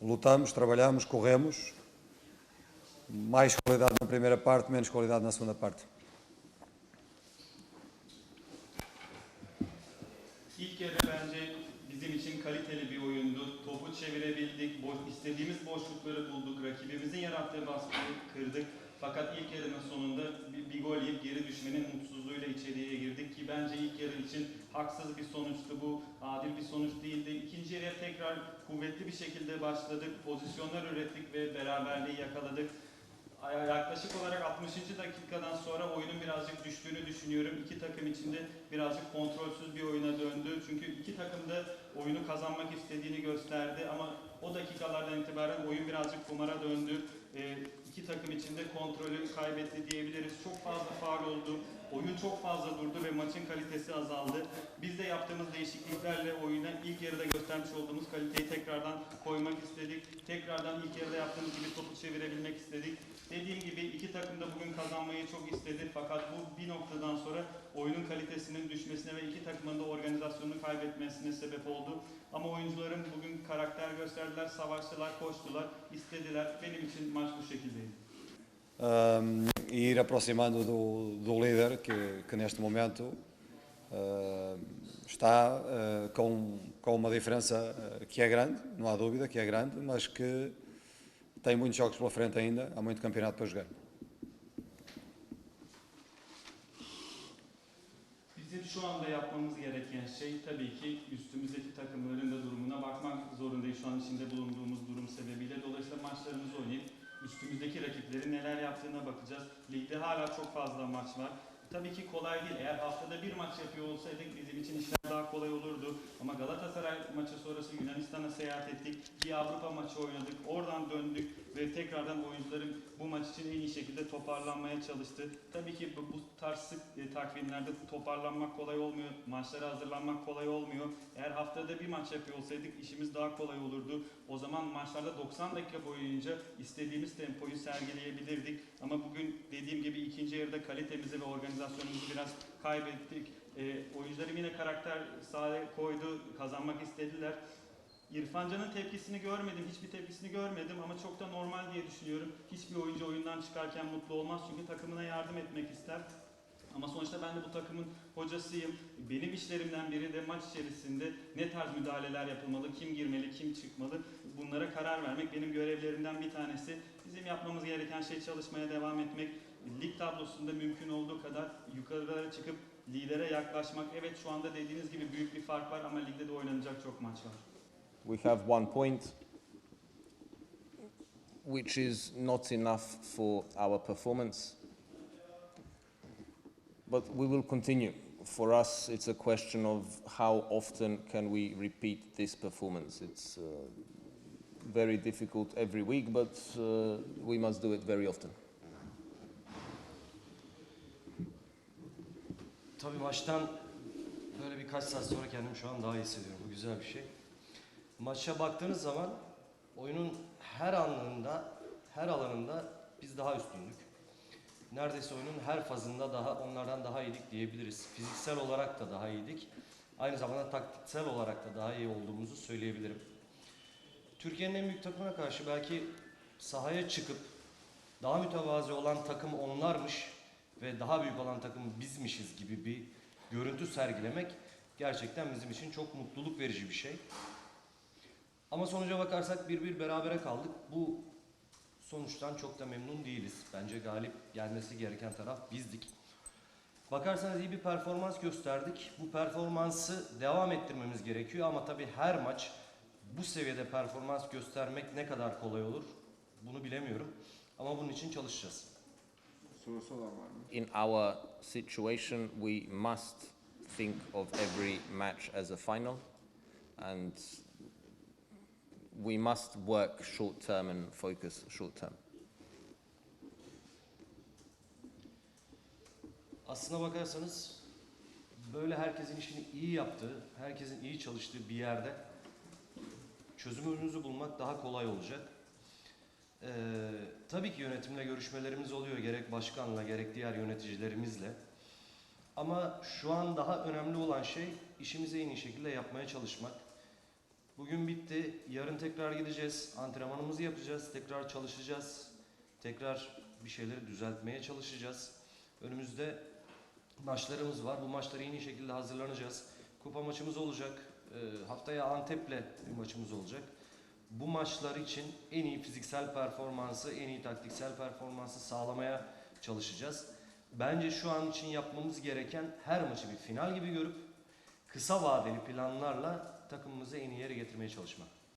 lutamos, trabalhamos, corremos. Mais qualidade na primeira parte, menos qualidade na segunda parte. İlk yarı bence bizim için kaliteli bir oyundu. Topu çevirebildik, boş, istediğimiz boşlukları bulduk, rakibimizin yarattığı baskıyı kırdık. Fakat ilk yarının bir gol yiyip geri düşmenin mutsuzluğuyla içeriye girdik ki bence ilk yarı için haksız bir sonuçtu bu, adil bir sonuç değildi. İkinci yarıya tekrar kuvvetli bir şekilde başladık, pozisyonlar ürettik ve beraberliği yakaladık. Yaklaşık olarak 60. dakikadan sonra oyunun birazcık düştüğünü düşünüyorum. İki takım içinde birazcık kontrolsüz bir oyuna döndü. Çünkü iki takım da oyunu kazanmak istediğini gösterdi ama o dakikalardan itibaren oyun birazcık kumara döndü. Ee, iki takım içinde kontrolü kaybetti diyebiliriz. Çok fazla faul oldu. Oyun çok fazla durdu ve maçın kalitesi azaldı. Biz de yaptığımız değişikliklerle oyuna ilk yarıda göstermiş olduğumuz kaliteyi tekrardan koymak istedik. Tekrardan ilk yarıda yaptığımız gibi topu çevirebilmek istedik. Dediğim gibi iki takım da bugün kazanmayı çok istedi fakat bu bir noktadan sonra oyunun kalitesinin düşmesine ve iki takımın da organizasyonunu kaybetmesine sebep oldu. Ama oyuncularım bugün karakter gösterdiler, savaştılar, koştular, istediler. Benim için maç bu şekildeydi. Um, e ir aproximando do, do líder, que, que neste momento uh, está uh, com, com uma diferença uh, que é grande, não há dúvida que é grande, mas que tem muitos jogos pela frente ainda, há muito campeonato para jogar. Bizim şu anda yapmamız gereken şey tabii ki üstümüzdeki takımların da durumuna bakmak zorundayız şu an içinde bulunduğumuz durum sebebiyle. Dolayısıyla maçlarımızı oynayıp üstümüzdeki rakiplerin neler yaptığına bakacağız. Ligde hala çok fazla maç var. Tabii ki kolay değil. Eğer haftada bir maç yapıyor olsaydık bizim için işler daha kolay olurdu. Ama Galatasaray maçı sonrası Yunanistan'a seyahat ettik. Bir Avrupa maçı oynadık. Oradan döndük ve tekrardan oyuncuların maç için en iyi şekilde toparlanmaya çalıştı. Tabii ki bu, bu tarz sık e, takvimlerde toparlanmak kolay olmuyor. Maçlara hazırlanmak kolay olmuyor. Eğer haftada bir maç yapıyor olsaydık işimiz daha kolay olurdu. O zaman maçlarda 90 dakika boyunca istediğimiz tempoyu sergileyebilirdik. Ama bugün dediğim gibi ikinci yarıda kalitemizi ve organizasyonumuzu biraz kaybettik. E, oyuncularım yine karakter sahaya koydu, kazanmak istediler. İrfan Can'ın tepkisini görmedim, hiçbir tepkisini görmedim ama çok da normal diye düşünüyorum. Hiçbir oyuncu oyundan çıkarken mutlu olmaz çünkü takımına yardım etmek ister. Ama sonuçta ben de bu takımın hocasıyım. Benim işlerimden biri de maç içerisinde ne tarz müdahaleler yapılmalı, kim girmeli, kim çıkmalı bunlara karar vermek benim görevlerimden bir tanesi. Bizim yapmamız gereken şey çalışmaya devam etmek. Lig tablosunda mümkün olduğu kadar yukarılara çıkıp lidere yaklaşmak. Evet şu anda dediğiniz gibi büyük bir fark var ama ligde de oynanacak çok maç var. We have one point, which is not enough for our performance. But we will continue. For us, it's a question of how often can we repeat this performance. It's uh, very difficult every week, but uh, we must do it very often. Tabii maçtan böyle birkaç saat sonra kendimi şu an daha iyi hissediyorum. Bu güzel bir şey. Maça baktığınız zaman oyunun her anında, her alanında biz daha üstündük. Neredeyse oyunun her fazında daha onlardan daha iyiydik diyebiliriz. Fiziksel olarak da daha iyiydik. Aynı zamanda taktiksel olarak da daha iyi olduğumuzu söyleyebilirim. Türkiye'nin en büyük takımına karşı belki sahaya çıkıp daha mütevazi olan takım onlarmış ve daha büyük olan takım bizmişiz gibi bir görüntü sergilemek gerçekten bizim için çok mutluluk verici bir şey. Ama sonuca bakarsak bir bir berabere kaldık. Bu sonuçtan çok da memnun değiliz. Bence galip gelmesi gereken taraf bizdik. Bakarsanız iyi bir performans gösterdik. Bu performansı devam ettirmemiz gerekiyor ama tabii her maç bu seviyede performans göstermek ne kadar kolay olur bunu bilemiyorum. Ama bunun için çalışacağız. Sorusu olan var mı? In our situation, we must think of every match as a final, and we must work short term and focus short term. Aslına bakarsanız böyle herkesin işini iyi yaptığı, herkesin iyi çalıştığı bir yerde çözümünüzü bulmak daha kolay olacak. Ee, tabii ki yönetimle görüşmelerimiz oluyor gerek başkanla gerek diğer yöneticilerimizle. Ama şu an daha önemli olan şey işimizi en iyi şekilde yapmaya çalışmak. Bugün bitti. Yarın tekrar gideceğiz. Antrenmanımızı yapacağız. Tekrar çalışacağız. Tekrar bir şeyleri düzeltmeye çalışacağız. Önümüzde maçlarımız var. Bu maçlara en iyi şekilde hazırlanacağız. Kupa maçımız olacak. Ee, haftaya Antep'le bir maçımız olacak. Bu maçlar için en iyi fiziksel performansı, en iyi taktiksel performansı sağlamaya çalışacağız. Bence şu an için yapmamız gereken her maçı bir final gibi görüp kısa vadeli planlarla takımımızı en iyi yere getirmeye çalışmak.